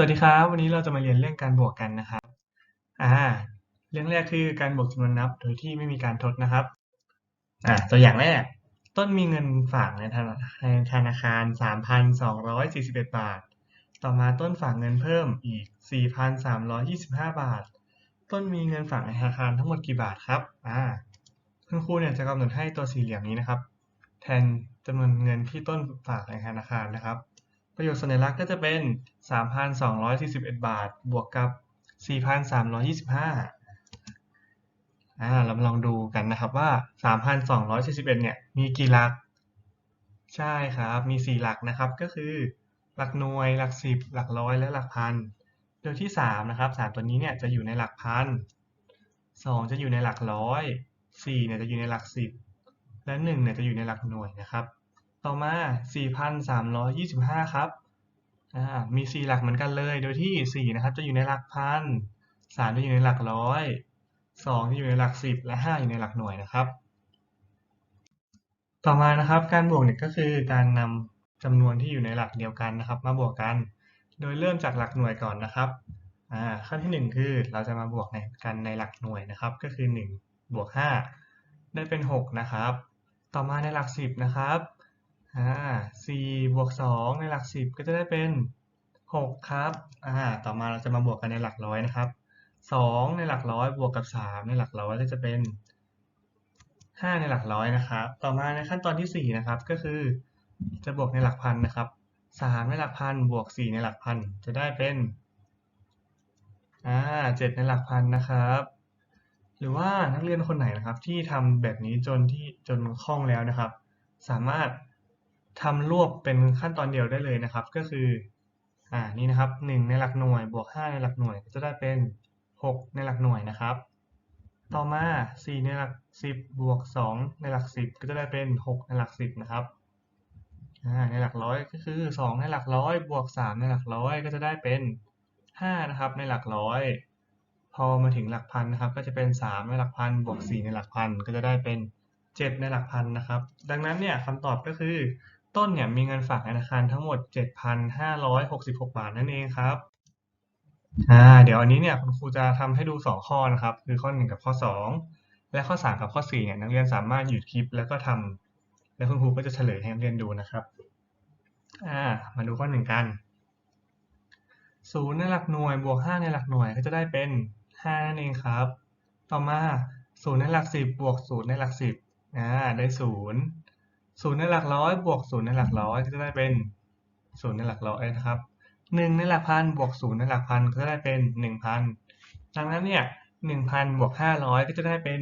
สวัสดีครับ วันนี้เราจะมาเรียนเรื่องการบวกกันนะครับ อ่า เรื่องแรกคือการบวกจำนวนนับโดยที่ไม่มีการทดนะครับ อ่า ตัวอย่างแรก ต้นมีเงินฝากในธนาในธนาคาร 3,241 บาท ต่อมาต้นฝากเงินเพิ่มอีก 4,325 บาท ต้นมีเงินฝากในธนาคารทั้งหมดกี่บาทครับ อ่า คุณครูเนี่ยจะกำหนดให้ตัวสี่เหลี่ยมนี้นะครับ แทนจำนวนเงินที่ต้นฝากในธนาคารนะครับ ประโยคสัญลักษณ์ก็จะเป็น 3,241 บาท บวกกับ 4,325อ่าเรามาลองดูกันนะครับว่า 3,241 เนี่ย มีกี่หลัก ใช่ครับ มี 4 หลักนะครับ ก็คือ หลักหน่วย หลักสิบหลักร้อย และหลักพัน โดยที่ 3 นะครับ 3 ตัวนี้เนี่ยจะอยู่ในหลักพัน 2 จะอยู่ในหลักร้อย 4 เนี่ยจะอยู่ในหลักสิบและ 1 เนี่ยจะอยู่ในหลักหน่วยนะครับต่อมา 4,325 ครับอ่า มี 4 หลักเหมือนกันเลย โดยที่ 4 นะครับ จะอยู่ในหลักพัน3จะอยู่ในหลักร้อย 2 จะอยู่ในหลักสิบและ 5 อยู่ในหลักหน่วยนะครับ ต่อมานะครับ การบวกเนี่ยก็คือการนำจำนวนที่อยู่ในหลักเดียวกันนะครับ มาบวกกัน โดยเริ่มจากหลักหน่วยก่อนนะครับอ่าขั้นที่ 1 คือเราจะมาบวกในกันในหลักหน่วยนะครับ ก็คือ 1 บวก 5 ได้เป็น 6 นะครับ ต่อมาในหลัก 10 นะครับอ่า4บวก 2 ในหลัก 10 ก็จะได้เป็น 6ครับอ่าต่อมาเราจะมาบวกกันในหลักร้อยนะครับ2ในหลักร้อยบวกกับ3ในหลักร้อยก็จะเป็น5ในหลักร้อยนะครับ ต่อมาในขั้นตอนที่4นะครับก็คือ จะบวกในหลักพันนะครับ3ในหลักพันบวก4ในหลักพันจะได้เป็นอ่า7ในหลักพันนะครับ หรือว่านักเรียนคนไหนนะครับ ที่ทำแบบนี้จนที่จนคล่องแล้วนะครับ สามารถทำรวบเป็นขั้นตอนเดียวได้เลยนะครับ ก็คือ อ่านี่นะครับ 1 ในหลักหน่วยบวก 5 ในหลักหน่วยก็จะได้เป็น 6 ในหลักหน่วยนะครับ ต่อมา 4 ในหลัก 10 บวก 2 ในหลัก 10 ก็จะได้เป็น 6 ในหลัก 10 นะครับอ่าในหลักร้อยก็คือ 2 ในหลักร้อยบวก 3 ในหลักร้อยก็จะได้เป็น 5 นะครับ ในหลักร้อย พอมาถึงหลักพันนะครับ ก็จะเป็น 3 ในหลักพันบวก 4 ในหลักพันก็จะได้เป็น 7 ในหลักพันนะครับ ดังนั้นเนี่ยคำตอบก็คือ ต้นเนี่ยมีเงินฝากธนาคารทั้งหมด 7,566 บาทนั่นเองครับอ่าเดี๋ยวอันนี้เนี่ยคุณครูจะทำให้ดู 2 ข้อนะครับ คือข้อ 1 กับข้อ 2 และข้อ 3 กับข้อ4เนี่ยนักเรียนสามารถหยุดคลิปแล้วก็ทำแล้วคุณครูก็จะเฉลยให้นักเรียนดูนะครับอ่ามาดูข้อ 1 กัน0ในหลักหน่วยบวก5ในหลักหน่วยก็จะได้เป็น5นั่นเองครับ ต่อมา0ในหลัก10บวก0ในหลัก10อ่าได้0 0ในหลักร้อยบวก0ในหลักร้อยก็จะได้เป็น0ในหลักร้อยนะครับ1ในหลักพันบวก0ในหลักพันก็จะได้เป็น1,000ดังนั้นเนี่ย1,000บวก500ก็จะได้เป็น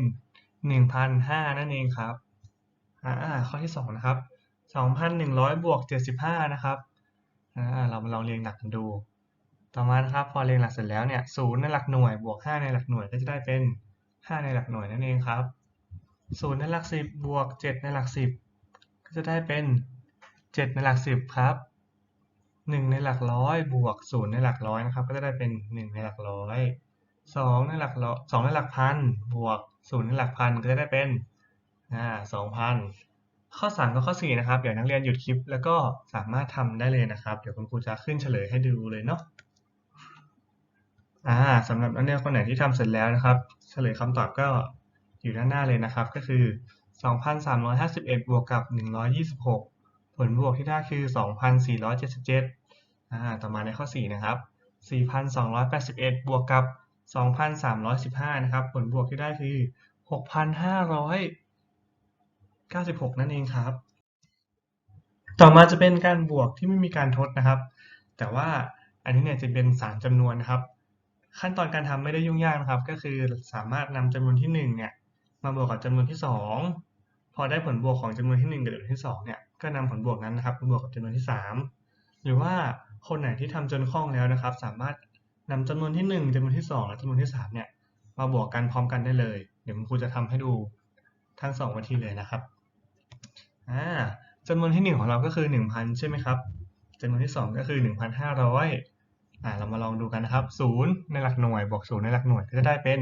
1,005นั่นเองครับอ่าข้อที่2นะครับ2,100บวก75นะครับอ่าเรามาลองเรียงหลักกันดู ต่อมานะครับพอเรียงหลักเสร็จแล้วเนี่ย0ในหลักหน่วยบวก5ในหลักหน่วยก็จะได้เป็น5ในหลักหน่วยนั่นเองครับ0ในหลัก10บบวก7ในหลัก10 ก็จะได้เป็น 7 ในหลัก 10 ครับ 1 ในหลักร้อยบวก 0 ในหลักร้อยนะครับ ก็จะได้เป็น 1 ในหลักร้อย 2 ในหลักร้อย2ในหลักพันบวก 0 ในหลักพันก็จะได้เป็นอ่า2,000 ข้อ 3 กับข้อ 4 นะครับ เดี๋ยวนักเรียนหยุดคลิปแล้วก็สามารถทำได้เลยนะครับ เดี๋ยวคุณครูจะขึ้นเฉลยให้ดูเลยเนาะอ่าสำหรับนักเรียนคนไหนที่ทำเสร็จแล้วนะครับ เฉลยคำตอบก็อยู่ด้านหน้าเลยนะครับ ก็คือ 2,351 บวกกับ 126 ผลบวกที่ได้คือ 2,477อ่าต่อมาในข้อ 4 นะครับ 4,281 บวกกับ 2,315 นะครับ ผลบวกที่ได้คือ 6,596 นั่นเองครับ ต่อมาจะเป็นการบวกที่ไม่มีการทดนะครับ แต่ว่าอันนี้เนี่ยจะเป็น3จำนวนนะครับ ขั้นตอนการทำไม่ได้ยุ่งยากนะครับ ก็คือสามารถนำจำนวนที่1เนี่ยมาบวกกับจำนวนที่ 2 พอได้ผลบวกของจำนวนที่ 1 กับจำนวนที่2เนี่ยก็นำผลบวกนั้นนะครับมาบวกกับจำนวนที่ 3 หรือว่าคนไหนที่ทำจนคล่องแล้วนะครับ สามารถนำจำนวนที่ 1จำนวนที่ 2 และจำนวนที่ 3 เนี่ยมาบวกกันพร้อมกันได้เลย เดี๋ยวคุณครูจะทำให้ดูทั้ง2วิธีเลยนะครับอ่าจำนวนที่ 1 ของเราก็คือ 1,000 ใช่ไหมครับจำนวนที่ 2 ก็คือ 1,500อ่าเรามาลองดูกันนะครับ0ในหลักหน่วยบวก0ในหลักหน่วยก็จะได้เป็น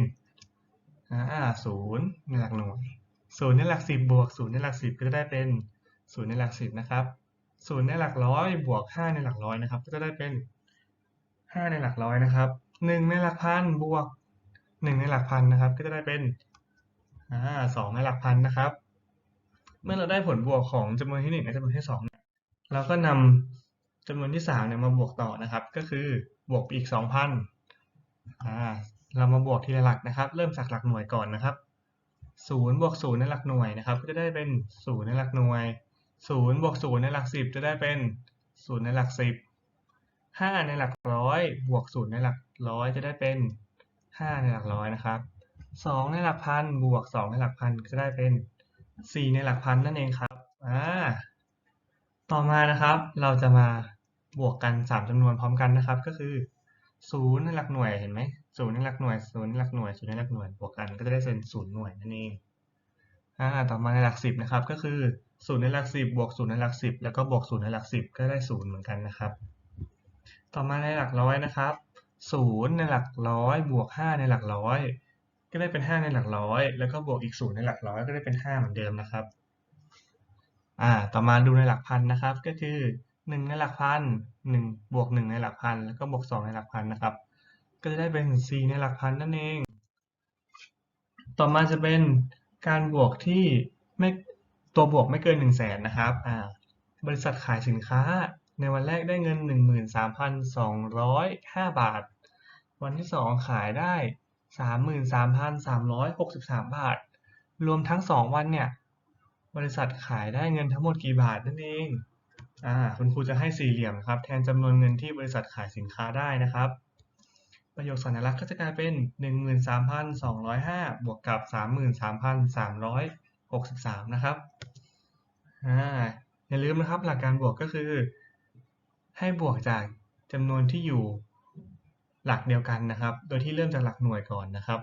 อ่า0ในหลักหน่วย 0ในหลัก10บบวก0ในหลัก10ก็จะได้เป็น0ในหลัก10นะครับ0ในหลักร้อยบวก5ในหลักร้อยนะครับ ก็จะได้เป็นห้าในหลักร้อยนะครับหนึ่งในหลักพันบวกหนึ่งในหลักพันนะครับ ก็จะได้เป็นสองในหลักพันนะครับ เมื่อเราได้ผลบวกของจำนวนที่หนึ่งและจำนวนที่สองเนี่ยเราก็นำจำนวนที่สามเนี่ยมาบวกต่อนะครับ ก็คือบวกอีกสองพันเรามาบวกทีละหลักนะครับ เริ่มจากหลักหน่วยก่อนนะครับ ศูนย์บวกศูนย์ในหลักหน่วยนะครับ ก็จะได้เป็นศูนย์ในหลักหน่วยศูนย์บวกศูนย์ในหลักสิบจะได้เป็นศูนย์ในหลักสิบห้าในหลักร้อยบวกศูนย์ในหลักร้อยจะได้เป็นห้าในหลักร้อยนะครับสองในหลักพันบวกสองในหลักพันก็จะได้เป็นสี่ในหลักพันนั่นเองครับอ่าต่อมานะครับเราจะมาบวกกันสามจำนวนพร้อมกันนะครับ ก็คือศูนย์ในหลักหน่วยเห็นไหม ศูนย์ในหลักหน่วยศูนย์ในหลักหน่วยศูนย์ในหลักหน่วยบวกกันก็จะได้เป็นศูนย์หน่วยนั่นเองอ่าต่อมาในหลักสิบนะครับ ก็คือศูนย์ในหลักสิบบวกศูนย์ในหลักสิบแล้วก็บวกศูนย์ในหลักสิบก็ได้ศูนย์เหมือนกันนะครับ ต่อมาในหลักร้อยนะครับศูนย์ในหลักร้อยบวกห้าในหลักร้อยก็ได้เป็นห้าในหลักร้อยแล้วก็บวกอีกศูนย์ในหลักร้อยก็ได้เป็นห้าเหมือนเดิมนะครับอ่าต่อมาดูในหลักพันนะครับ ก็คือหนึ่งในหลักพันหนึ่งบวกหนึ่งในหลักพันแล้วก็บวกสองในหลักพันนะครับ ก็จะได้เป็นสี่ในหลักพันนั่นเอง ต่อมาจะเป็นการบวกที่ไม่ตัวบวกไม่เกินหนึ่งแสนนะครับอ่าบริษัทขายสินค้าในวันแรกได้เงิน 13,205 บาท วันที่ 2 ขายได้ 33,363 บาท รวมทั้ง 2 วันเนี่ย บริษัทขายได้เงินทั้งหมดกี่บาทนั่นเองอ่าคุณครูจะให้สี่เหลี่ยมครับ แทนจำนวนเงินที่บริษัทขายสินค้าได้นะครับ ประโยคสัญลักษณ์ก็จะกลายเป็น 13,205 บวกกับ 33,363 นะครับอ่าอย่าลืมนะครับหลักการบวกก็คือ ให้บวกจากจำนวนที่อยู่หลักเดียวกันนะครับ โดยที่เริ่มจากหลักหน่วยก่อนนะครับ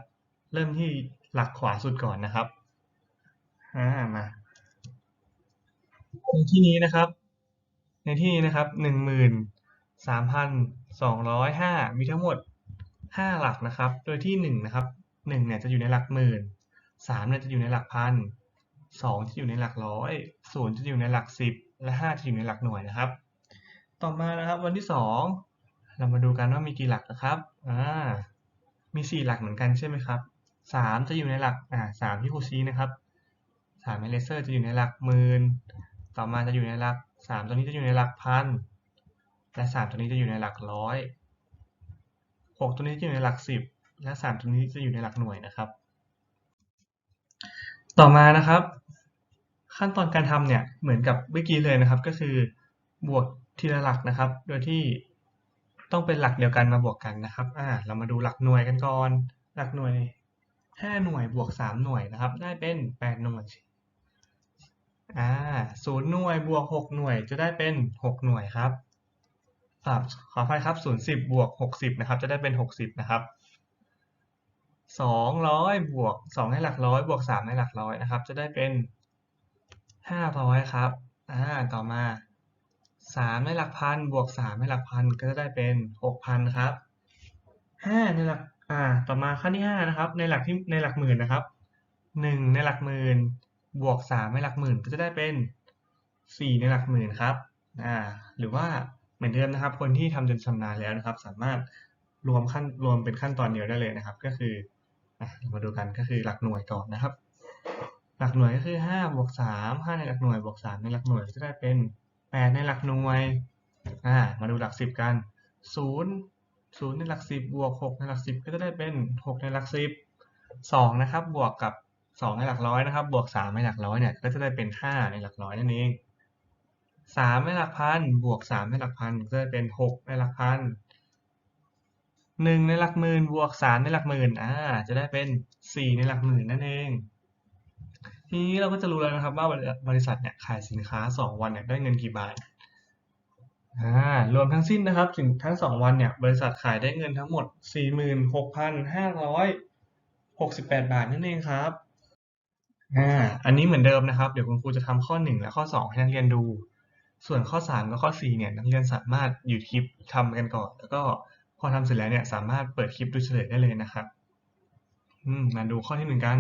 เริ่มที่หลักขวาสุดก่อนนะครับอ่ามาในที่นี้นะครับ ในที่นี้นะครับหนึ่งหมื่นสามพันสองร้อยห้ามีทั้งหมด ห้าหลักนะครับ โดยที่หนึ่งนะครับหนึ่งเนี่ยจะอยู่ในหลักหมื่นสามเนี่ยจะอยู่ในหลักพันสองจะอยู่ในหลักร้อยศูนย์จะอยู่ในหลักสิบและห้าจะอยู่ในหลักหน่วยนะครับ ต่อมานะครับวันที่สองเรามาดูกันว่ามีกี่หลักนะครับอ่ามีสี่หลักเหมือนกันใช่ไหมครับสามจะอยู่ในหลักอ่าสามที่ครูชี้นะครับสามในเลเซอร์จะอยู่ในหลักหมื่นต่อมาจะอยู่ในหลักสามตัวนี้จะอยู่ในหลักพันและสามตัวนี้จะอยู่ในหลักร้อย หกตัวนี้จะอยู่ในหลักสิบและสามตัวนี้จะอยู่ในหลักหน่วยนะครับ ต่อมานะครับ ขั้นตอนการทำเนี่ยเหมือนกับเมื่อกี้เลยนะครับ ก็คือบวกทีละหลักนะครับ โดยที่ต้องเป็นหลักเดียวกันมาบวกกันนะครับอ่าเรามาดูหลักหน่วยกันก่อน หลักหน่วยห้าหน่วยบวกสามหน่วยนะครับ ได้เป็นแปดหน่วยอ่าศูนย์หน่วยบวกหกหน่วยจะได้เป็นหกหน่วยครับ อ่าขออภัยครับศูนย์สิบบวกหกสิบนะครับ จะได้เป็นหกสิบนะครับสองร้อยบวกสองในหลักร้อยบวกสามในหลักร้อยนะครับ จะได้เป็นห้าร้อยครับอ่าต่อมาสามในหลักพันบวกสามในหลักพันก็จะได้เป็นหกพันครับห้าในหลักอ่าต่อมาขั้นที่ห้านะครับ ในหลักที่ในหลักหมื่นนะครับหนึ่งในหลักหมื่นบวกสามในหลักหมื่นก็จะได้เป็นสี่ในหลักหมื่นครับอ่าหรือว่า เหมือนเดิมนะครับ คนที่ทำจนชำนาญแล้วนะครับ สามารถรวมขั้นรวมเป็นขั้นตอนเดียวได้เลยนะครับ ก็คือมาดูกันก็คือหลักหน่วยก่อนนะครับ หลักหน่วยก็คือห้าบวกสามห้าในหลักหน่วยบวกสามในหลักหน่วยก็จะได้เป็นแปดในหลักหน่วยอ่ามาดูหลักสิบกันศูนย์ศูนย์ในหลักสิบบวกหกในหลักสิบก็จะได้เป็นหกในหลักสิบสองนะครับ บวกกับสองในหลักร้อยนะครับ บวกสามในหลักร้อยเนี่ย ก็จะได้เป็นห้าในหลักร้อยนั่นเอง สามในหลักพันบวกสามในหลักพันก็จะเป็นหกในหลักพันหนึ่งในหลักหมื่นบวกสามในหลักหมื่นอ่าจะได้เป็นสี่ในหลักหมื่นนั่นเอง ทีนี้เราก็จะรู้แล้วนะครับว่าบริษัทเนี่ยขายสินค้าสองวันเนี่ยได้เงินกี่บาทอ่ารวมทั้งสิ้นนะครับถึงทั้งสองวันเนี่ยบริษัทขายได้เงินทั้งหมดสี่หมื่นหกพันห้าร้อยหกสิบแปดบาทนั่นเองครับอ่าอันนี้เหมือนเดิมนะครับ เดี๋ยวคุณครูจะทำข้อหนึ่งและข้อสองให้นักเรียนดู ส่วนข้อสามกับข้อสี่เนี่ยนักเรียนสามารถหยุดคลิปทำกันก่อน แล้วก็พอทำเสร็จแล้วเนี่ยสามารถเปิดคลิปดูเฉลยได้เลยนะครับอืมมาดูข้อที่หนึ่งกัน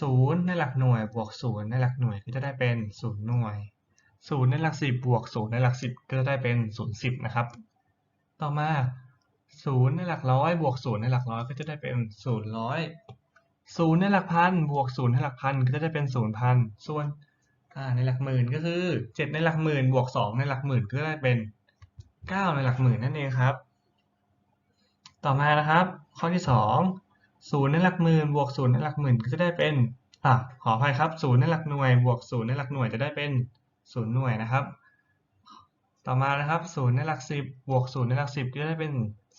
ศูนย์ในหลักหน่วยบวกศูนย์ในหลักหน่วยก็จะได้เป็นศูนย์หน่วยศูนย์ในหลักสิบบวกศูนย์ในหลักสิบก็จะได้เป็นศูนย์สิบนะครับ ต่อมาศูนย์ในหลักร้อยบวกศูนย์ในหลักร้อยก็จะได้เป็นศูนย์ร้อยศูนย์ในหลักพันบวกศูนย์ในหลักพันก็จะได้เป็นศูนย์พันส่วน อ่าในหลักหมื่นก็คือเจ็ดในหลักหมื่นบวกสองในหลักหมื่นก็ได้เป็นเก้าในหลักหมื่นนั่นเองครับ ต่อมานะครับ ข้อที่สองศูนย์ในหลักหมื่นบวกศูนย์ในหลักหมื่นก็จะได้เป็นอะขออภัยครับศูนย์ในหลักหน่วยบวกศูนย์ในหลักหน่วยจะได้เป็นศูนย์หน่วยนะครับ ต่อมานะครับศูนย์ในหลักสิบบวกศูนย์ในหลักสิบก็ได้เป็น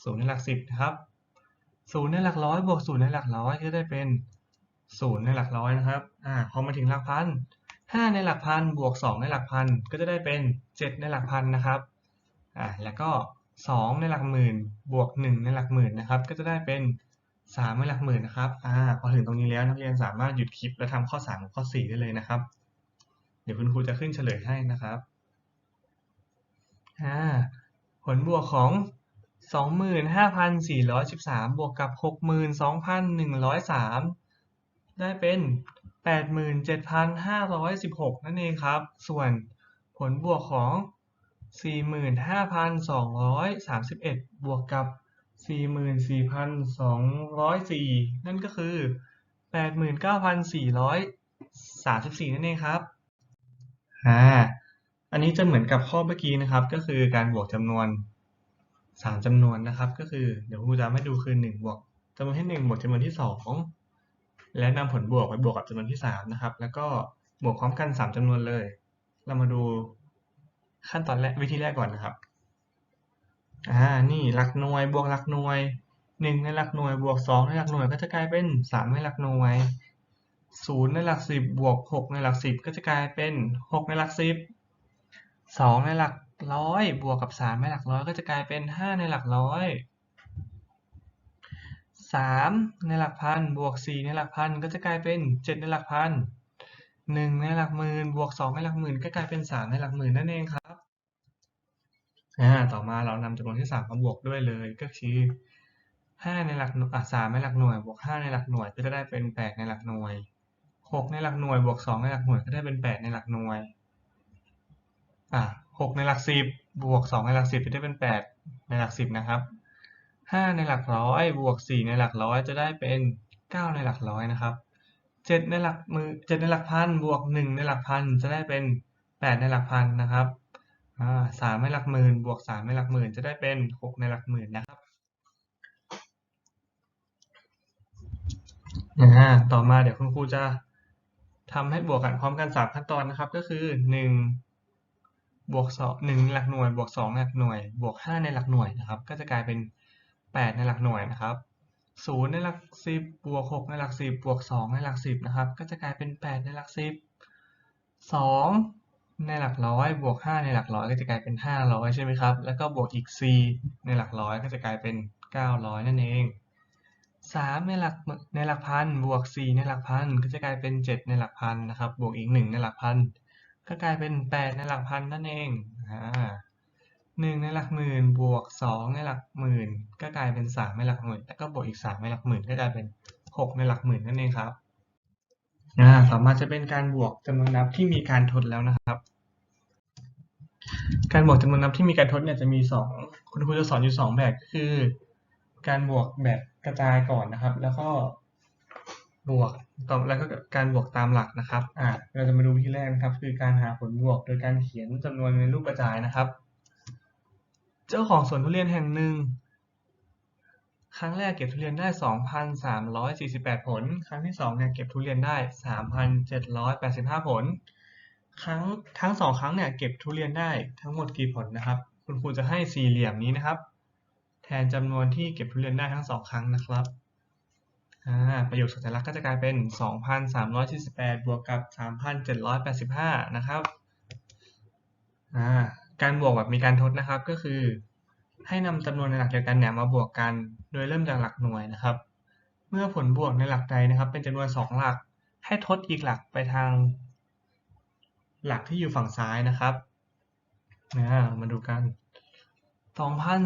ศูนย์ในหลักสิบนะครับศูนย์ในหลักร้อยบวกศูนย์ในหลักร้อยก็ได้เป็นศูนย์ในหลักร้อยนะครับอ่าพอมาถึงหลักพัน ห้าในหลักพันบวกสองในหลักพันก็จะได้เป็นเจ็ดในหลักพันนะครับอ่าแล้วก็สองในหลักหมื่นบวกหนึ่งในหลักหมื่นนะครับ ก็จะได้เป็นสามในหลักหมื่นนะครับอ่าพอถึงตรงนี้แล้วนักเรียนสามารถหยุดคลิปและทำข้อสามกับข้อสี่ได้เลยนะครับ เดี๋ยวคุณครูจะขึ้นเฉลยให้นะครับอ่าผลบวกของ25,413 บวกกับ 62,103 ได้เป็น 87,516นั่นเองครับ ส่วนผลบวกของ45,231บวกกับ44,204นั่นก็คือ89,434นั่นเองครับอ่าอันนี้จะเหมือนกับข้อเมื่อกี้นะครับ ก็คือการบวกจำนวนสามจำนวนนะครับ ก็คือเดี๋ยวครูจะให้ดูคือหนึ่งบวกจำนวนที่หนึ่งบวกจำนวนที่สอง และนำผลบวกไปบวกกับจำนวนที่สามนะครับ แล้วก็บวกพร้อมกันสามจำนวนเลย เรามาดูขั้นตอนแรกวิธีแรกก่อนนะครับ อ่า นี่หลักหน่วยบวกหลักหน่วยหนึ่งในหลักหน่วยบวกสองในหลักหน่วยก็จะกลายเป็นสามในหลักหน่วยศูนย์ในหลักสิบบวกหกในหลักสิบก็จะกลายเป็นหกในหลักสิบสองในหลักร้อยบวกกับสามในหลักร้อยก็จะกลายเป็นห้าในหลักร้อย สามในหลักพันบวกสี่ในหลักพันก็จะกลายเป็นเจ็ดในหลักพันหนึ่งในหลักหมื่นบวกสองในหลักหมื่นก็กลายเป็นสามในหลักหมื่นนั่นเองครับอ่าต่อมาเรานำจำนวนที่สามมาบวกด้วยเลยก็คือห้าในหลักอะสามในหลักหน่วยบวกห้าในหลักหน่วยก็จะได้เป็นแปดในหลักหน่วยหกในหลักหน่วยบวกสองในหลักหน่วยก็ได้เป็นแปดในหลักหน่วยอะหกในหลักสิบบวกสองในหลักสิบจะได้เป็นแปดในหลักสิบนะครับ ห้าในหลักร้อยบวกสี่ในหลักร้อยจะได้เป็นเก้าในหลักร้อยนะครับเจ็ดในหลักมือเจ็ดในหลักพันบวกหนึ่งในหลักพันจะได้เป็นแปดในหลักพันนะครับสามในหลักหมื่นบวกสามในหลักหมื่นจะได้เป็นหกในหลักหมื่นนะครับต่อมาเดี๋ยวคุณครูจะทำให้บวกกันพร้อมกันสามขั้นตอนนะครับ ก็คือหนึ่งบวกสองหนึ่งหลักหน่วย บวกสองหลักหน่วย บวกห้าในหลักหน่วยนะครับ ก็จะกลายเป็น แปดในหลักหน่วยนะครับศูนย์ในหลักสิบบวกหกในหลักสิบบวกสองในหลักสิบนะครับก็จะกลายเป็นแปดในหลักสิบสองในหลักร้อยบวกห้าในหลักร้อยก็จะกลายเป็นห้าร้อยใช่ไหมครับ แล้วก็บวกอีกสี่ในหลักร้อยก็จะกลายเป็นเก้าร้อยนั่นเองสามในหลักในหลักพันบวกสี่ในหลักพันก็จะกลายเป็นเจ็ดในหลักพันนะครับบวกอีกหนึ่งในหลักพันก็กลายเป็นแปดในหลักพันนั่นเองอ่า หนึ่งในหลักหมื่นบวกสองในหลักหมื่น ก็กลายเป็นสามในหลักหมื่น แล้วก็บวกอีกสามในหลักหมื่นก็กลายเป็นหกในหลักหมื่นนั่นเองครับอ่าต่อมาจะเป็นการบวกจำนวนนับที่มีการทดแล้วนะครับ การบวกจำนวนนับที่มีการทดเนี่ยจะมีสองคุณครูจะสอนอยู่สองแบบก็คือ การบวกแบบกระจายก่อนนะครับ แล้วก็บวกต่อแล้วก็การบวกตามหลักนะครับ อ่า เราจะมาดูวิธีแรกนะครับ คือการหาผลบวกโดยการเขียนจำนวนในรูปกระจายนะครับ เจ้าของสวนทุเรียนแห่งหนึ่ง ครั้งแรกเก็บทุเรียนได้ 2,348 ผล ครั้งที่สองเนี่ยเก็บทุเรียนได้ 3,785 ผล ครั้งทั้งสองครั้งเนี่ยเก็บทุเรียนได้ทั้งหมดกี่ผลนะครับ คุณครูจะให้สี่เหลี่ยมนี้นะครับ แทนจำนวนที่เก็บทุเรียนได้ทั้งสองครั้งนะครับประโยคสัญลักษณ์ก็จะกลายเป็น 2,348บวกกับ 3,785 นะครับอ่า การบวกแบบมีการทดนะครับก็คือ ให้นำจำนวนในหลักเดียวกันเนี่ยมาบวกกัน โดยเริ่มจากหลักหน่วยนะครับ เมื่อผลบวกในหลักใดนะครับ เป็นจำนวนสองหลัก ให้ทดอีกหลักไปทาง หลักที่อยู่ฝั่งซ้ายนะครับมาดูกัน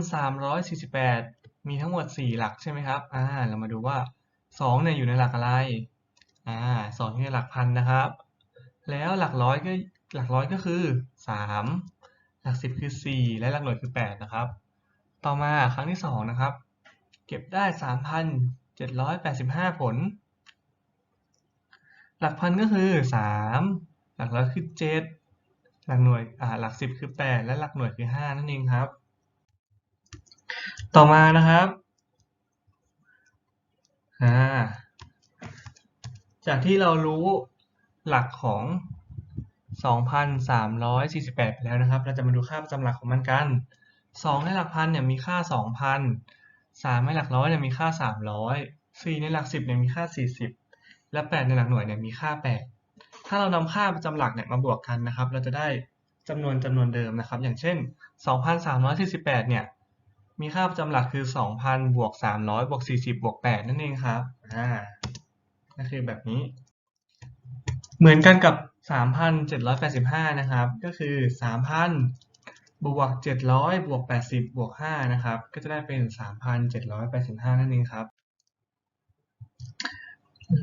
2,348 มีทั้งหมด 4 หลักใช่ไหมครับอ่าเรามาดูว่า 2 เนี่ยอยู่ในหลักอะไรอ่า2อยู่ในหลักพันนะครับ แล้วหลักร้อยก็หลักร้อยก็คือ 3 หลัก10คือ 4 และหลักหน่วยคือ 8 นะครับ ต่อมาครั้งที่สองนะครับ เก็บได้สามพันเจ็ดร้อยแปดสิบห้าผล หลักพันก็คือสามหลักร้อยคือเจ็ดหลักหน่วยอ่าหลักสิบคือแปดและหลักหน่วยคือห้านั่นเองครับ ต่อมานะครับจากที่เรารู้หลักของ 2,348ไปแล้วนะครับ เราจะมาดูค่าประจำหลักของมันกัน 2 ในหลักพันเนี่ยมีค่า 2,000 3 ในหลักร้อยเนี่ยมีค่า 300 4 ในหลัก 10เนี่ยมีค่า 40 และ 8 ในหลักหน่วยเนี่ยมีค่า 8 ถ้าเรานำค่าประจำหลักเนี่ยมาบวกกันนะครับ เราจะได้จำนวนจำนวนเดิมนะครับ อย่างเช่น 2,348 เนี่ย มีค่าประจำหลักคือ 2,000บวก300บวก40บวก8นั่นเองครับ อ่าก็คือแบบนี้ เหมือนกันกับ 3,785 นะครับ ก็คือ 3,000 บวก 700 บวก 80 บวก 5 นะครับ ก็จะได้เป็น 3,785 นั่นเองครับ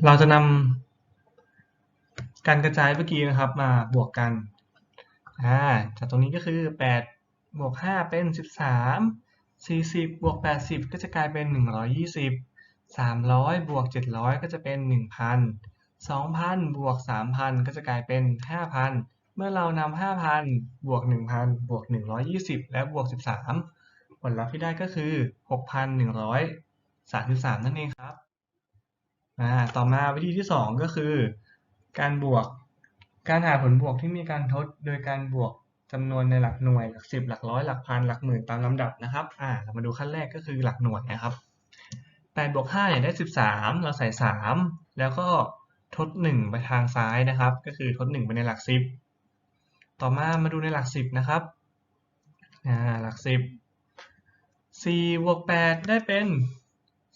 เราจะนำการกระจายเมื่อกี้นะครับมาบวกกัน อ่า จากตรงนี้ก็คือ 8 บวก 5 เป็น 13 40 บวก 80 ก็จะกลายเป็น 120 300 บวก 700 ก็จะเป็น 1,000 2,000 บวก 3,000 ก็จะกลายเป็น 5,000 เมื่อเรานำ5,000 บวก 1,000 บวก 120 และบวก 13 ผลลัพธ์ที่ได้ก็คือ 6,133 นั่นเองครับอ่าต่อมาวิธีที่ 2 ก็คือ การบวก การหาผลบวกที่มีการทดโดยการบวกจำนวนในหลักหน่วย หลักสิบหลักร้อย หลักพัน หลักหมื่นตามลำดับนะครับอ่าเรามาดูขั้นแรกก็คือหลักหน่วยนะครับ8บวก5เนี่ยได้ 13 เราใส่ 3 แล้วก็ ทด 1 ไปทางซ้ายนะครับ ก็คือทด 1 ไปในหลัก 10 ต่อมามาดูในหลัก 10 นะครับหลัก 10 4บวก8ได้เป็น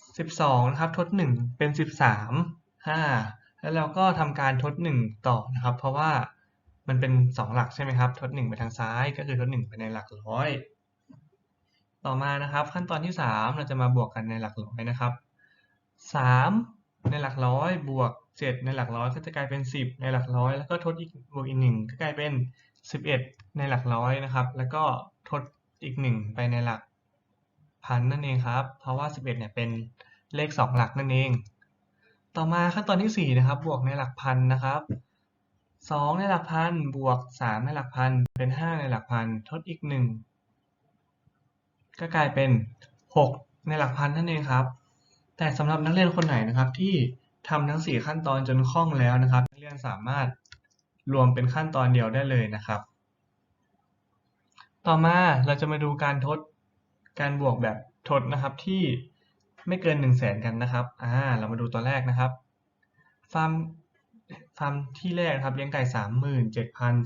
12 นะครับ ทด 1 เป็น 13 5 แล้วเราก็ทำการทด 1 ต่อนะครับ เพราะว่ามันเป็น 2 หลักใช่ไหมครับ ทด 1 ไปทางซ้าย ก็คือทด 1 ไปในหลักร้อย ต่อมานะครับขั้นตอนที่ 3 เราจะมาบวกกันในหลักร้อยนะครับ 3 ในหลักร้อยบวก 7 ในหลักร้อยก็จะกลายเป็น 10 ในหลักร้อยแล้วก็ทดอีกบวกอีก1ก็กลายเป็น 11 ในหลักร้อยนะครับ แล้วก็ทดอีก 1 ไปในหลักพันนั่นเองครับ เพราะว่า 11เนี่ยเป็นเลข 2 หลักนั่นเอง ต่อมาขั้นตอนที่ 4 นะครับ บวกในหลักพันนะครับ 2 ในหลักพันบวก 3 ในหลักพันเป็น 5 ในหลักพันทดอีก 1 ก็กลายเป็น 6 ในหลักพันนั่นเองครับ แต่สำหรับนักเรียนคนไหนนะครับที่ทำทั้ง 4 ขั้นตอนจนคล่องแล้วนะครับ นักเรียนสามารถรวมเป็นขั้นตอนเดียวได้เลยนะครับ ต่อมาเราจะมาดูการทดการบวกแบบทดนะครับที่ไม่เกิน 1 0 0 0 0แสนกันนะครับอ่าเรามาดูตัวแรกนะครับฟาร์มฟาร์มที่แรกนะครับเลี้ยงไก่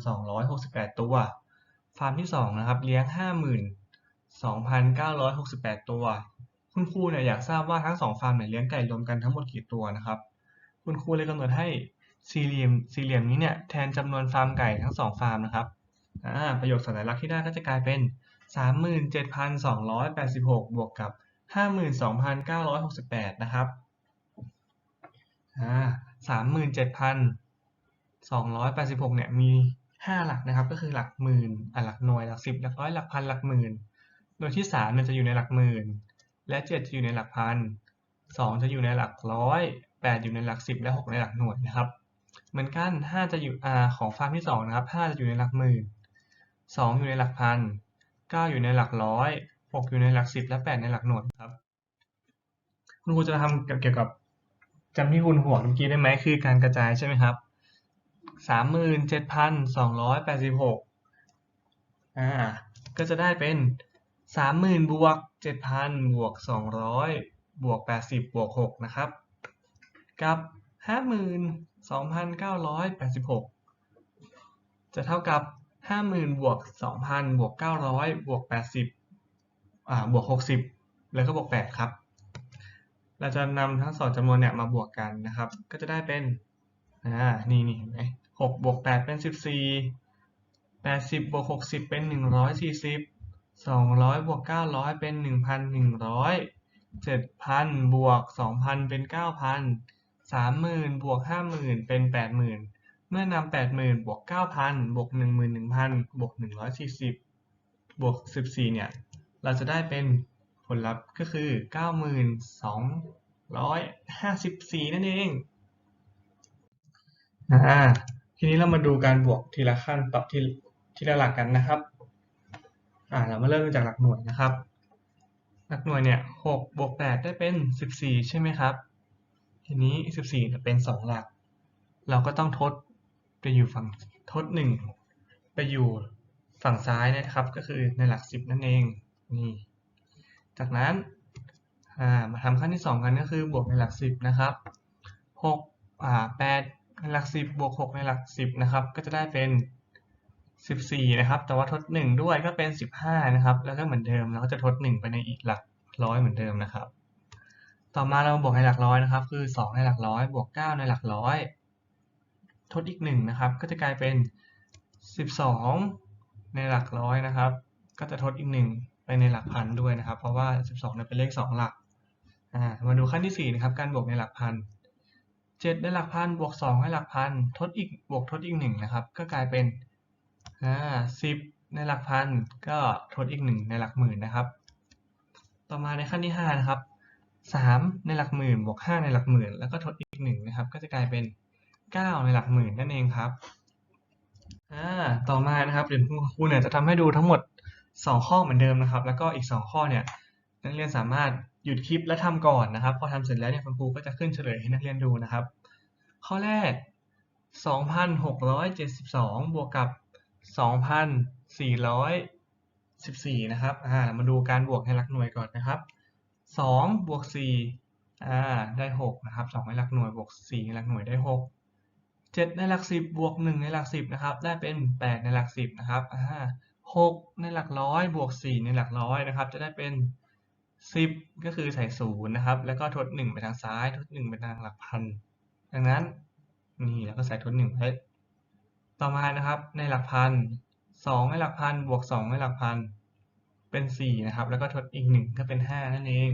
37,268 ตัว ฟาร์มที่2นะครับเลี้ยง 52,968 ตัว คุณครูเนี่ยอยากทราบว่าทั้ง2ฟาร์มเนี่ยเลี้ยงไก่รวมกันทั้งหมดกี่ตัวนะครับ คุณครูเลยกำหนดให้สี่เหลี่ยมสี่เหลี่ยมนี้เนี่ยแทนจำนวนฟาร์มไก่ทั้ง2ฟาร์มนะครับประโยคสัญลักษณ์ที่ได้ก็จะกลายเป็น 37,286 บวกกับ 52,968 นะครับอ่า37,286 เนี่ยมี 5 หลักนะครับ ก็คือหลักหมื่นหลักหน่วย หลักสิบหลักร้อย หลักพัน หลักหมื่น โดยที่3เนี่ยจะอยู่ในหลักหมื่น และ 7 จะอยู่ในหลักพัน 2 จะอยู่ในหลักร้อย 8 อยู่ในหลักสิบและ 6 ในหลักหน่วยนะครับ เหมือนกัน 5 จะอยู่อของฟาร์มที่ 2 นะครับ 5 จะอยู่ในหลักหมื่น 2 อยู่ในหลักพัน 9 อยู่ในหลักร้อย 6 อยู่ในหลักสิบและ 8 ในหลักหน่วยครับ คุณครูจะทำเกี่ยวกับจำที่คุณห่วงเมื่อกี้ได้ไหมคือการกระจายใช่ไหมครับ 37,286อ่า ก็จะได้เป็น 30,000บวก7,000บวก200บวก80บบวก6นะครับ กับ52,986จะเท่ากับ50,000บวก2,000บวก900บวก80อ่าบวก60แล้วก็บวก8ครับ เราจะนำทั้งสองจำนวนเนี่ยมาบวกกันนะครับ ก็จะได้เป็นอ่านี่นี่เห็นไหมหกบวกแปดเป็นสิบสี่แปดสิบบวกหกสิบเป็นหนึ่งร้อยสี่สิบ สองร้อยบวกเก้าร้อยเป็นหนึ่งพันหนึ่งร้อยเจ็ดพันบวกสองพันเป็นเก้าพันสามหมื่นบวกห้าหมื่นเป็นแปดหมื่นเมื่อนำแปดหมื่นบวกเก้าพันบวกหนึ่งหมื่นหนึ่งพันบวกหนึ่งร้อยสี่สิบบวกสิบสี่เนี่ย เราจะได้เป็นผลลัพธ์ก็คือ9254นั่นเองอ่าทีนี้เรามาดูการบวกทีละขั้นต่อทีทีละหลักกันนะครับ อ่าเรามาเริ่มจากหลักหน่วยนะครับ หลักหน่วยเนี่ย6บวก8ได้เป็น14ใช่ไหมครับ ทีนี้14จะเป็น2หลัก เราก็ต้องทดไปอยู่ฝั่งทด1ไปอยู่ฝั่งซ้ายนะครับ ก็คือในหลัก10นั่นเองนี่จากนั้นอ่ามาทำขั้นที่2กันก็คือบวกในหลัก10นะครับ6อ่า8ในหลัก10บวก6ในหลัก10นะครับ ก็จะได้เป็น 14 นะครับ แต่ว่าทด 1 ด้วยก็เป็น 15 นะครับ แล้วก็เหมือนเดิมเราก็จะทด 1 ไปในอีกหลักร้อยเหมือนเดิมนะครับ ต่อมาเราบวกในหลักร้อยนะครับ คือ 2 ในหลักร้อยบวก 9 ในหลักร้อย ทดอีก 1 นะครับ ก็จะกลายเป็น 12 ในหลักร้อยนะครับ ก็จะทดอีก 1 ไปในหลักพันด้วยนะครับ เพราะว่า 12เนี่ยเป็นเลข 2 หลัก มาดูขั้นที่ 4 นะครับ การบวกในหลักพัน7ในหลักพันบวก 2 ในหลักพัน ทดอีกบวกทดอีก 1 นะครับ ก็กลายเป็น อ่า10ในหลักพันก็ทดอีก1ในหลักหมื่นนะครับ ต่อมาในขั้นที่5นะครับ3ในหลักหมื่นบวก5ในหลักหมื่น แล้วก็ทดอีก1นะครับ ก็จะกลายเป็น9ในหลักหมื่นนั่นเองครับอ่าต่อมานะครับเดี๋ยวคุณครูเนี่ยจะทำให้ดูทั้งหมด2ข้อเหมือนเดิมนะครับ แล้วก็อีก2ข้อเนี่ยนักเรียนสามารถหยุดคลิปและทำก่อนนะครับ พอทำเสร็จแล้วเนี่ยคุณครูก็จะขึ้นเฉลยให้นักเรียนดูนะครับ ข้อแรก 2,672 บวกกับ 2,414นสี่ร้อยสิบสี่นะครับ อ่า มาดูการบวกในหลักหน่วยก่อนนะครับ2บวก4อ่า ได้6นะครับ2ในหลักหน่วยบวก4ในหลักหน่วยได้6 7ในหลัก10บบวก1ในหลัก10นะครับ ได้เป็น8ในหลัก10นะครับอ่า6ในหลักร้อยบวก4ในหลักร้อยนะครับ จะได้เป็น10ก็คือใส่0นย์นะครับ แล้วก็ทด1ไปทางซ้าย ทด1ไปทางหลักพัน ดังนั้นนี่แล้วก็ใส่ทด1ไว้ ต่อมานะครับในหลักพัน2ในหลักพันบวก2ในหลักพันเป็น4นะครับ แล้วก็ทดอีก1ก็เป็น5นั่นเอง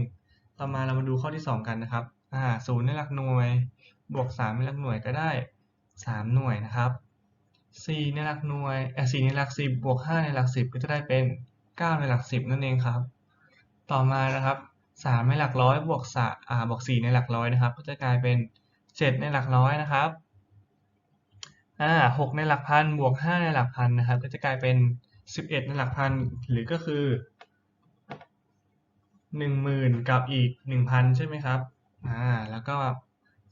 ต่อมาเรามาดูข้อที่2กันนะครับอ่า0ในหลักหน่วย บวก3ในหลักหน่วยก็ได้3หน่วยนะครับ4ในหลักหน่วยเอ่อ4ในหลัก10บวก5ในหลัก10ก็จะได้เป็น9ในหลัก10นั่นเองครับ ต่อมานะครับ3ในหลักร้อยบวกสอ่าบวก4ในหลักร้อยนะครับ ก็จะกลายเป็น7ในหลักร้อยนะครับ อ่า6ในหลักพันบวก5ในหลักพันนะครับ ก็จะกลายเป็น11ในหลักพันหรือก็คือ10,000กับอีก1,000ใช่ไหมครับอ่าแล้วก็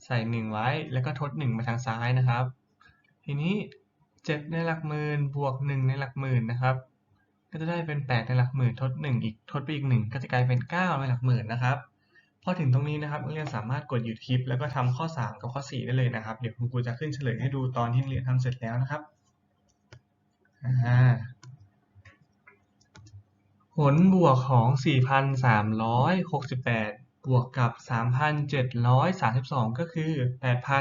ใส่1ไว้แล้วก็ทด1ไปทางซ้ายนะครับ ทีนี้7ในหลักหมื่นบวก1ในหลักหมื่นนะครับก็จะได้เป็น8ในหลักหมื่นทด1อีกทดไปอีก1ก็จะกลายเป็น9ในหลักหมื่นนะครับ พอถึงตรงนี้นะครับนักเรียนสามารถกดหยุดคลิป แล้วก็ทำข้อ 3 กับข้อ 4 ได้เลยนะครับ เดี๋ยวคุณครูจะขึ้นเฉลยให้ดูตอนที่นักเรียนทำเสร็จแล้วนะครับผลบวกของ 4,368 บวกกับ 3,732 ก็คือ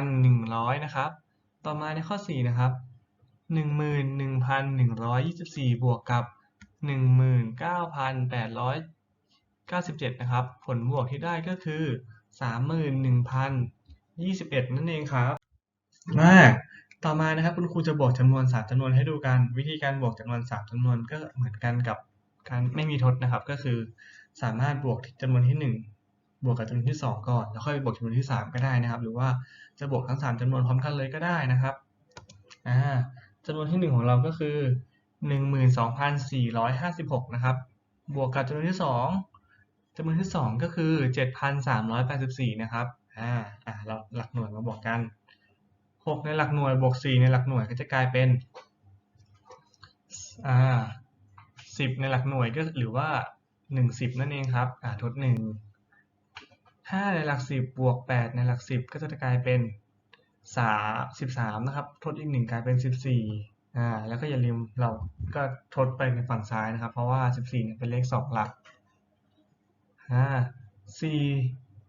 8,100 นะครับ ต่อมาในข้อ 4 นะครับ 11,124 บวกกับ 97 นะครับ ผลบวกที่ได้ก็คือ 31,021 นั่นเองครับมาต่อมานะครับคุณครูจะบวกจำนวน3จำนวนให้ดูกัน วิธีการบวกจำนวน3จำนวนก็เหมือนกันกับการไม่มีทดนะครับ ก็คือสามารถบวกจำนวนที่ 1 บวกกับจำนวนที่ 2 ก่อน แล้วค่อยบวกจำนวนที่ 3 ก็ได้นะครับ หรือว่าจะบวกทั้ง 3จำนวนพร้อมกันเลยก็ได้นะครับอ่าจำนวนที่ 1 ของเราก็คือ 12,456 นะครับ บวกกับจำนวนที่ 2 จำนวนที่ 2 ก็คือ 7,384 นะครับ อ่า อ่า เราหลักหน่วยมาบวกกัน 6 ในหลักหน่วยบวก 4 ในหลักหน่วยก็จะกลายเป็น อ่า 10 ในหลักหน่วยก็หรือว่า 1 10 นั่นเองครับ อ่า ทด 1 5 ในหลัก 10 บวก 8 ในหลัก 10 ก็จะกลายเป็นสาสิบสามนะครับ ทดอีกหนึ่งกลายเป็นสิบสี่อ่า แล้วก็อย่าลืมเราก็ทดไปในฝั่งซ้ายนะครับ เพราะว่าสิบสี่เนี่ยเป็นเลขสองหลัก อ่าสี่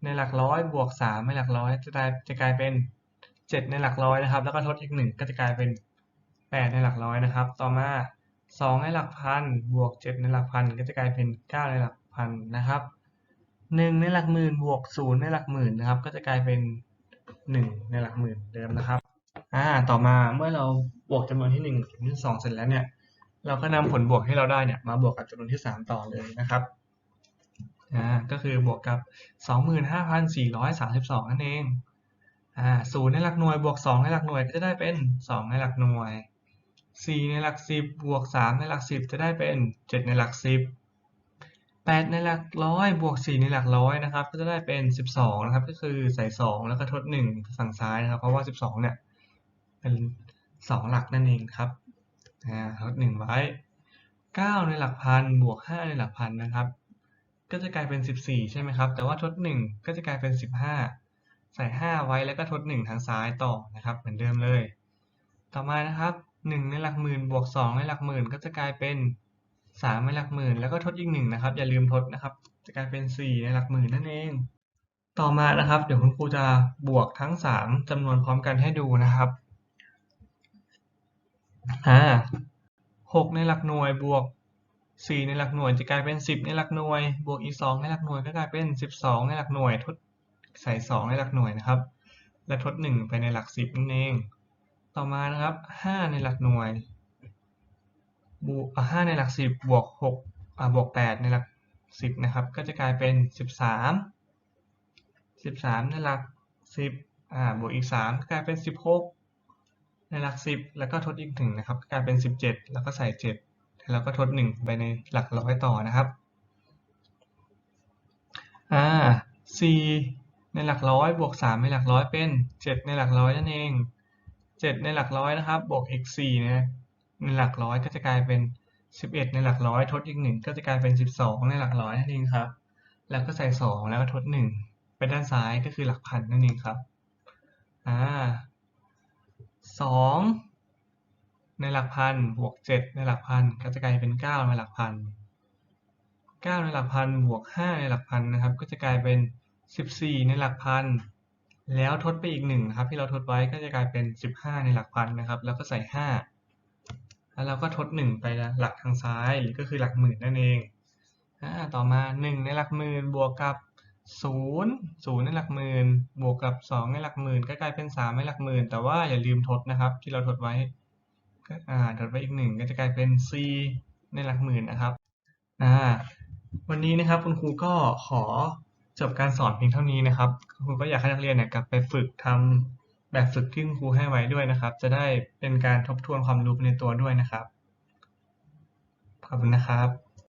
ในหลักร้อยบวกสามในหลักร้อยจะกลายจะกลายเป็นเจ็ดในหลักร้อยนะครับ แล้วก็ทดอีกหนึ่งก็จะกลายเป็นแปดในหลักร้อยนะครับ ต่อมาสองในหลักพันบวกเจ็ดในหลักพันก็จะกลายเป็นเก้าในหลักพันนะครับหนึ่งในหลักหมื่นบวกศูนย์ในหลักหมื่นนะครับ ก็จะกลายเป็นหนึ่งในหลักหมื่นเดิมนะครับอ่าต่อมาเมื่อเราบวกจำนวนที่หนึ่งจำนวนที่สองเสร็จแล้วเนี่ยเราก็นำผลบวกที่เราได้เนี่ยมาบวกกับจำนวนที่สามต่อเลยนะครับ อ่าก็คือบวกกับ 25,432 นั่นเองอ่าศูนย์ในหลักหน่วยบวก 2 ในหลักหน่วยก็จะได้เป็น 2 ในหลักหน่วย 4 ในหลัก 10 บวก 3 ในหลัก 10 จะได้เป็น 7 ในหลัก 10 8 ในหลักร้อยบวก 4 ในหลักร้อยนะครับ ก็จะได้เป็น 12 นะครับ ก็คือใส่ 2 แล้วก็ทด 1 ฝั่งซ้ายนะครับ เพราะว่า 12 เนี่ย เป็น 2 หลักนั่นเองครับอ่าทด 1 ไว้ 9 ในหลักพันบวก 5 ในหลักพันนะครับ ก็จะกลายเป็น 14 ใช่ไหมครับ แต่ว่าทด 1 ก็จะกลายเป็น 15 ใส่ 5 ไว้แล้วก็ทด 1 ทางซ้ายต่อนะครับ เหมือนเดิมเลย ต่อมานะครับ 1 ในหลักหมื่นบวก 2 ในหลักหมื่นก็จะกลายเป็น 3 ในหลักหมื่น แล้วก็ทดอีก 1 นะครับ อย่าลืมทดนะครับ จะกลายเป็น 4 ในหลักหมื่นนั่นเอง ต่อมานะครับ เดี๋ยวคุณครูจะบวกทั้ง 3จำนวนพร้อมกันให้ดูนะครับอ่า6ในหลักหน่วยบวก 4 ในหลักหน่วยจะกลายเป็น 10 ในหลักหน่วย บวกอีก 2 ในหลักหน่วยก็กลายเป็น 12 ในหลักหน่วย ทดใส่ 2 ในหลักหน่วยนะครับ และทด 1 ไปในหลัก 10 นั่นเอง ต่อมานะครับ 5 ในหลักหน่วย บวกอ่า5ในหลัก 10 บวก6อ่าบวก 8 ในหลัก 10 นะครับ ก็จะกลายเป็น 13 13 ในหลัก 10อ่าบวกอีก 3 ก็กลายเป็น 16 ในหลัก 10 แล้วก็ทดอีก 1 นะครับ ก็กลายเป็น 17 แล้วก็ใส่ 7 แล้วก็ทด 1 ไปในหลักร้อยต่อนะครับอ่า4ในหลักร้อยบวก 3 ในหลักร้อยเป็น 7 ในหลักร้อยนั่นเอง 7 ในหลักร้อยนะครับบวกอีก4ในในหลักร้อยก็จะกลายเป็น 11 ในหลักร้อยทดอีก 1 ก็จะกลายเป็น 12 ในหลักร้อยนั่นเองครับ แล้วก็ใส่ 2 แล้วก็ทด 1 ไปด้านซ้ายก็คือหลักพันนั่นเองครับอ่า2 ในหลักพันบวก7ในหลักพันก็จะกลายเป็น9ในหลักพัน9ในหลักพันบวก5ในหลักพันนะครับ ก็จะกลายเป็น14ในหลักพันแล้วทดไปอีก1นะครับ ที่เราทดไว้ก็จะกลายเป็น15ในหลักพันนะครับ แล้วก็ใส่5แล้วเราก็ทด1ไปหลักทางซ้ายหรือก็คือหลักหมื่นนั่นเองต่อมา1ในหลักหมื่นบวกกับ0 0ในหลักหมื่นบวกกับ2ในหลักหมื่นก็กลายเป็น3ในหลักหมื่นแต่ว่าอย่าลืมทดนะครับ ที่เราทดไว้ อ่าทดไปอีกหนึ่งก็จะกลายเป็น c ในหลักหมื่นนะครับอ่าวันนี้นะครับคุณครูก็ขอจบการสอนเพียงเท่านี้นะครับคุณครูก็อยากให้นักเรียนเนี่ยกลับไปฝึกทำแบบฝึกที่คุณครูให้ไว้ด้วยนะครับ จะได้เป็นการทบทวนความรู้ในตัวด้วยนะครับขอบคุณนะครับ